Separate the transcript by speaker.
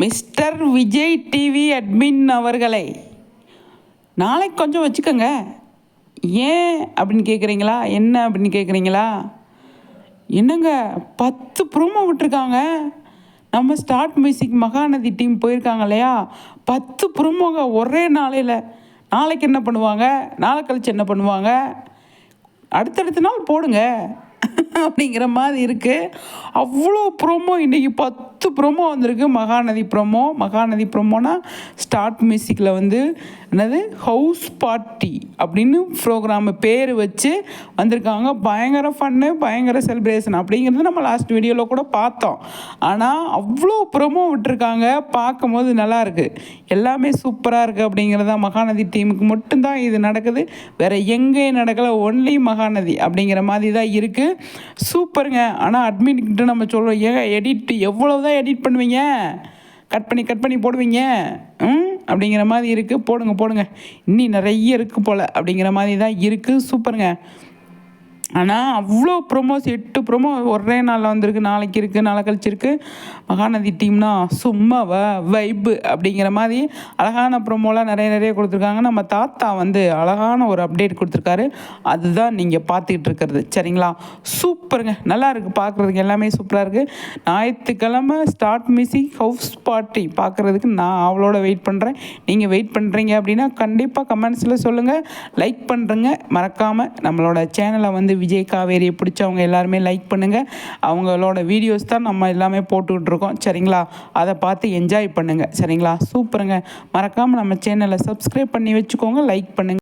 Speaker 1: Mister Vijay TV admin அவர்களை. நாளைக்கு கொஞ்சம் வச்சுக்கோங்க. ஏன் அப்படின்னு கேட்குறீங்களா என்ன அப்படின்னு கேட்குறீங்களா என்னங்க? பத்து ப்ரோமோ விட்டுருக்காங்க. நம்ம ஸ்டார்ட் மியூசிக் மகாநதி டீம் போயிருக்காங்க இல்லையா? பத்து ப்ரோமோங்க ஒரே நாளையில். நாளைக்கு என்ன பண்ணுவாங்க? நாளை கழிச்சு என்ன பண்ணுவாங்க? அடுத்தடுத்த நாள் போடுங்க. அப்படிங்கிற மாதிரி இருக்குது அவ்வளோ ப்ரோமோ இன்றைக்கி பத்து ப்ரோமோ வந்திருக்கு. மகாநதி ப்ரோமோ மகாநதி ப்ரோமோனா ஸ்டார்ட் மியூசிக்கில் வந்து என்னது? ஹவுஸ் பார்ட்டி அப்படின்னு ப்ரோக்ராமு பேர் வச்சு வந்திருக்காங்க. பயங்கர ஃபன்னு பயங்கர செலிப்ரேஷன் அப்படிங்கிறது நம்ம லாஸ்ட் வீடியோவில் கூட பார்த்தோம். ஆனால் அவ்வளோ ப்ரோமோ விட்டுருக்காங்க. பார்க்கும்போது நல்லா இருக்குது எல்லாமே சூப்பராக இருக்குது அப்படிங்கிறதா மகாநதி டீமுக்கு மட்டும்தான் இது நடக்குது. வேறு எங்கேயும் நடக்கலை. ஒன்லி மகாநதி அப்படிங்கிற மாதிரி தான் இருக்குது சூப்பருங்க. ஆனால் அட்மின்கிட்ட நம்ம சொல்கிறோம் ஏங்க எடிட் எவ்வளோ தான் எடிட் பண்ணுவீங்க? கட் பண்ணி கட் பண்ணி போடுவீங்க? ம்? அப்படிங்கிற மாதிரி இருக்குது போடுங்க போடுங்க. இன்னி நிறைய இருக்குது போல் அப்படிங்கிற மாதிரி தான் இருக்குது சூப்பருங்க. ஆனால் அவ்வளோ ப்ரொமோஸ் எட்டு ப்ரொமோ ஒரே நாளில் வந்திருக்கு. நாளைக்கு இருக்குது நாளை கழிச்சு இருக்குது மகாநதி டீம்னா சும்மா வ வைப்பு அப்படிங்கிற மாதிரி அழகான ப்ரொமோலாம் நிறைய நிறைய கொடுத்துருக்காங்க. நம்ம தாத்தா வந்து அழகான ஒரு அப்டேட் கொடுத்துருக்காரு. அதுதான் நீங்கள் பார்த்துக்கிட்டு இருக்கிறது. சரிங்களா? சூப்பருங்க. நல்லா இருக்குது பார்க்குறதுக்கு எல்லாமே சூப்பராக இருக்குது ஞாயிற்றுக்கிழமை ஸ்டார்ட் மியூசிக் ஹவுஸ் பார்ட்டி பார்க்குறதுக்கு நான் அவளோட வெயிட் பண்ணுறேன் நீங்கள் வெயிட் பண்ணுறீங்க அப்படின்னா கண்டிப்பாக கமெண்ட்ஸில் சொல்லுங்கள் லைக் பண்ணுறங்க மறக்காமல் நம்மளோட சேனலை வந்து விஜய் காவேரியை பிடிச்சவங்க எல்லாருமே லைக் பண்ணுங்கள் அவங்களோட வீடியோஸ் தான் நம்ம எல்லாமே போட்டுக்கிட்டு இருக்கோம் சரிங்களா? அதை பார்த்து என்ஜாய் பண்ணுங்கள் சரிங்களா? சூப்பருங்க. மறக்காமல் நம்ம சேனலை சப்ஸ்கிரைப் பண்ணி வச்சுக்கோங்க. லைக் பண்ணுங்கள்